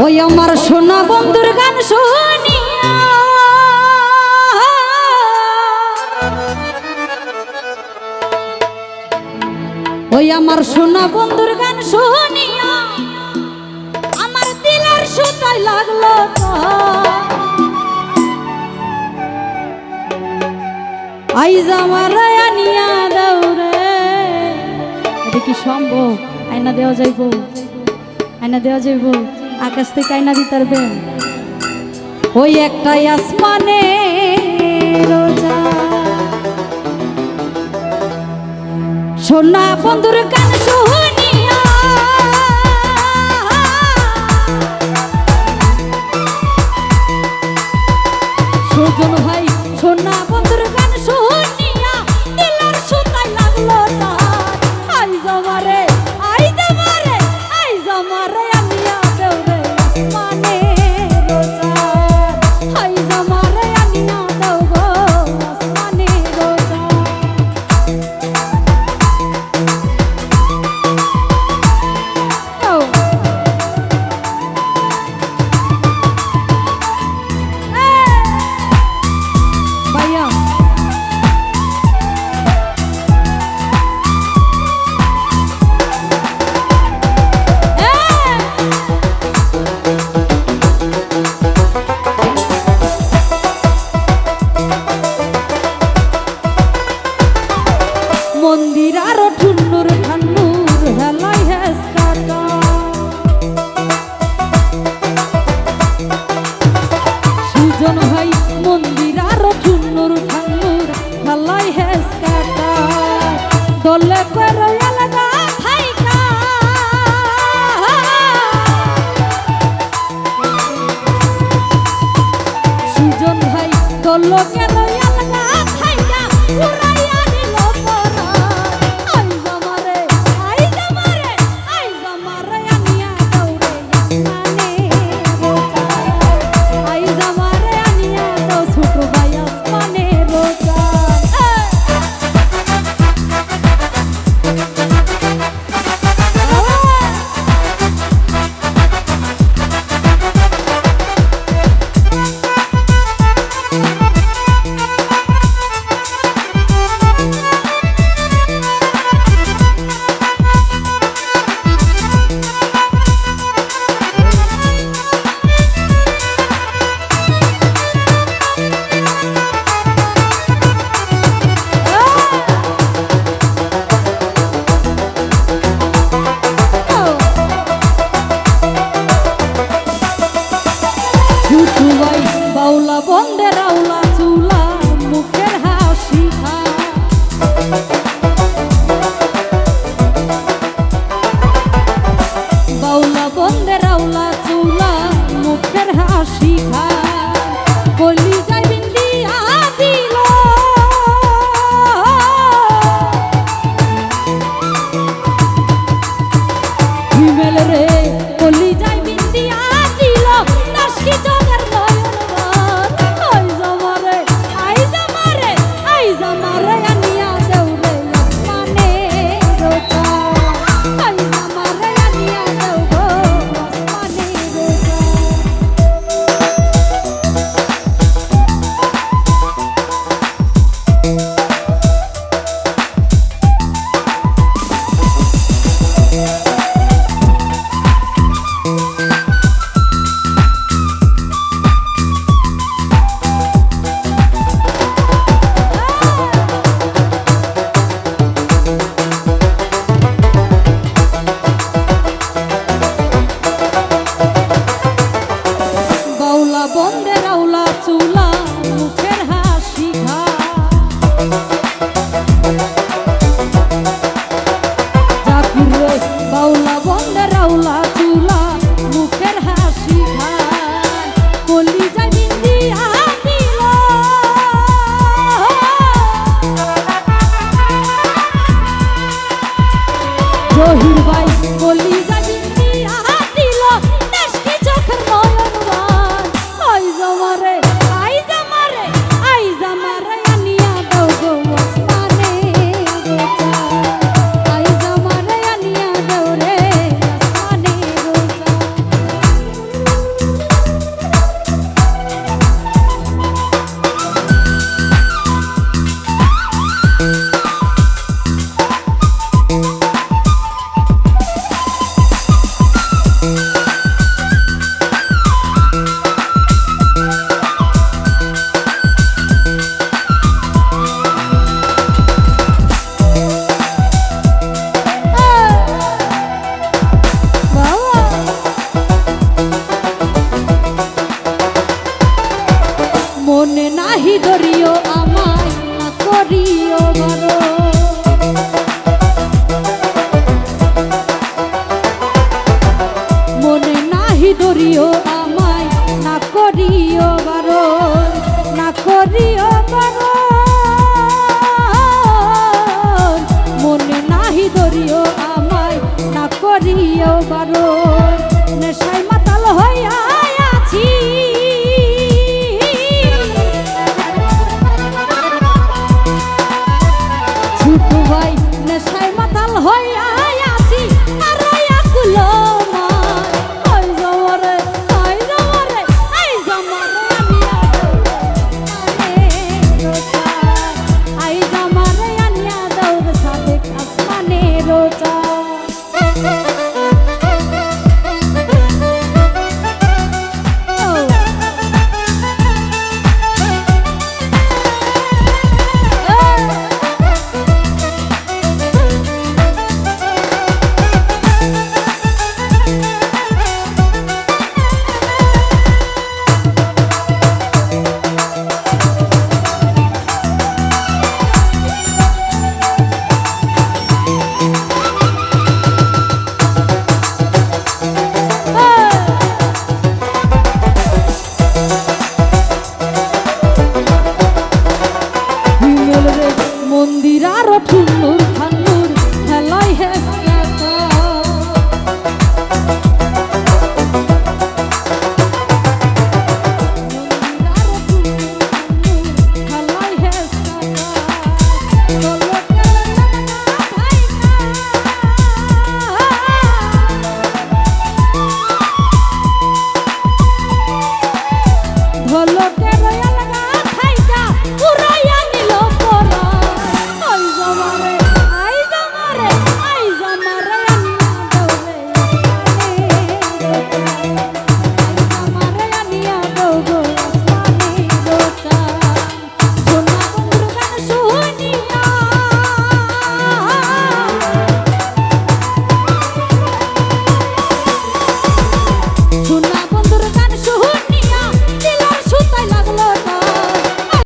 ওই আমার সোনা বন্ধুর গান শুনি ওই আমার সোনা বন্ধুর গান শুনি আমার দিলার সুতায় লাগল আই আমার আনিয়া দাও রে। এটা কি সম্ভব? আয়না দেওয়া যাইব? আয়না দেওয়া যাইব? আকাশ থেকে আয়না দিতে পারবে? ওই একটাই আসমানে রোজা। সোনা বন্ধুর কান বলল কেন দুবাই বাউলা বন্দের রাউলা চুলা। মনে নাহি ধরিও আমায় না করিও বড়। দরিও